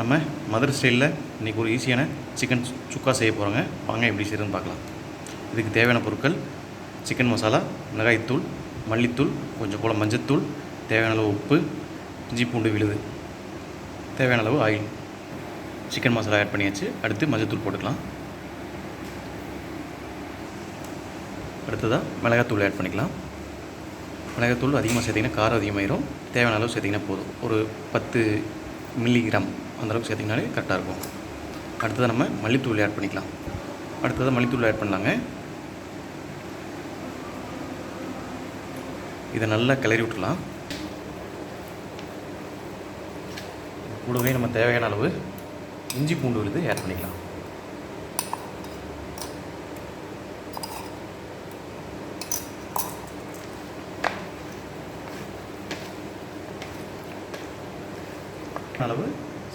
நம்ம மதுரை ஸ்டைலில் இன்றைக்கி ஒரு ஈஸியான சிக்கன் சுக்கா செய்ய போகிறோங்க வாங்க எப்படி செய்யறதுன்னு பார்க்கலாம். இதுக்கு தேவையான பொருட்கள் சிக்கன் மசாலா மிளகாய்த்தூள் மல்லித்தூள் கொஞ்சம் கூட மஞ்சத்தூள் தேவையான அளவு உப்பு இஞ்சி பூண்டு விழுது. தேவையான அளவு ஆயில் சிக்கன் மசாலா ஆட் பண்ணியாச்சு. அடுத்து மஞ்சத்தூள் போட்டுக்கலாம். அடுத்ததாக மிளகாத்தூள் ஆட் பண்ணிக்கலாம். மிளகாத்தூள் அதிகமாக சேர்த்திங்கன்னா காரம் அதிகமாயிரும். தேவையான அளவு சேர்த்திங்கன்னா போதும். ஒரு பத்து மில்லிகிராம் அந்தளவுக்கு சேர்த்திங்கனாலே கரெக்டாக இருக்கும். அடுத்ததாக நம்ம மல்லித்தூள் ஆட் பண்ணிக்கலாம். அடுத்ததாக மல்லித்தூள் ஆட் பண்ணலாங்க. இதை நல்லா கிளறி விட்டுலாம் கூடவே நம்ம தேவையான அளவு இஞ்சி பூண்டு விழுது ஆட் பண்ணிக்கலாம். அளவு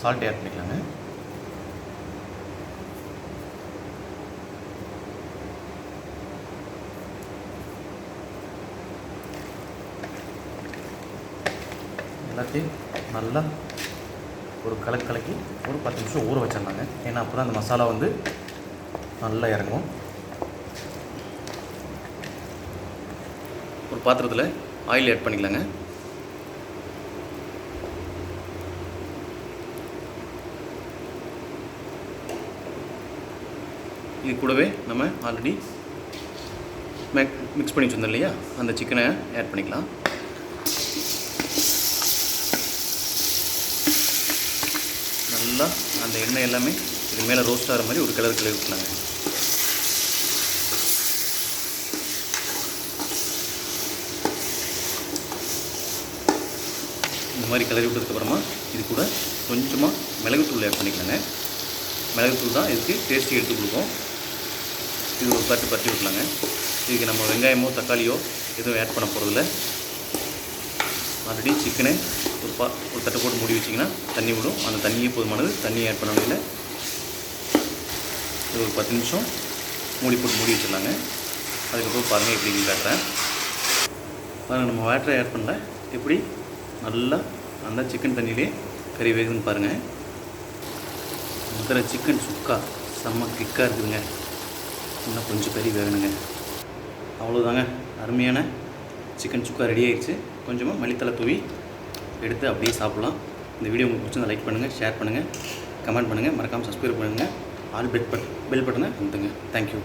சால்ட் ஆட் பண்ணிக்கலாங்க. எல்லாத்தையும் நல்லா ஒரு கலக்கு கலக்கி ஒரு பத்து நிமிஷம் ஊற வச்சிடலாங்க. ஏன்னா அப்போ தான் அந்த மசாலா வந்து நல்லா இறங்கும். ஒரு பாத்திரத்தில் ஆயில் ஆட் பண்ணிக்கலாங்க. இது கூடவே நம்ம ஆல்ரெடி மேக் மிக்ஸ் பண்ணி வச்சுருந்தோம் இல்லையா? அந்த சிக்கனை ஆட் பண்ணிக்கலாம். நல்லா அந்த எண்ணெய் எல்லாமே இது மேலே ரோஸ்ட் ஆகிற மாதிரி ஒரு கலர் கலர் விட்டுலாங்க இந்த மாதிரி கிளறி விட்டதுக்கப்புறமா இது கூட கொஞ்சமாக மிளகுத்தூள் ஆட் பண்ணிக்கலாங்க. மிளகுத்தூள் தான் இதுக்கு டேஸ்ட்டி எடுத்து கொடுக்கும். இது ஒரு பட்டு பட்டி விட்லாங்க இதுக்கு நம்ம வெங்காயமோ தக்காளியோ எதுவும் ஆட் பண்ண போகிறதில்ல ஆல்ரெடி சிக்கனை ஒரு பா ஒரு தட்டை போட்டு மூடி வச்சிங்கன்னா தண்ணி விடும். அந்த தண்ணியே போதுமானது. தண்ணி ஆட் பண்ண முடியல இது ஒரு பத்து நிமிஷம் மூடி போட்டு மூடி வச்சிடலாங்க. அதுக்கப்புறம் பாருங்கள் எப்படி காட்டுறேன். பாருங்கள் நம்ம வாட்டரை ஆட் பண்ணல. எப்படி? நல்லா அந்த சிக்கன் தண்ணியிலே கறி வேகுதுன்னு பாருங்கள் முதல்ல சிக்கன் சுக்கா. செம்ம கிக்காக இருக்குதுங்க. இன்னும் கொஞ்சம் கறி வேகணுங்க. அவ்வளோதாங்க அருமையான சிக்கன் சுக்கா ரெடி ஆகிடுச்சு கொஞ்சமாக மல்லித்தலை தூவி எடுத்து அப்படியே சாப்பிட்லாம். இந்த வீடியோ உங்களுக்கு பிடிச்சிருந்தா லைக் பண்ணுங்கள் ஷேர் பண்ணுங்கள் கமெண்ட் பண்ணுங்கள் மறக்காமல் சப்ஸ்கிரைப் பண்ணுங்கள் ஆல் பெல் பட் பெல் பட்டனை அமுத்துங்க. தேங்க்யூ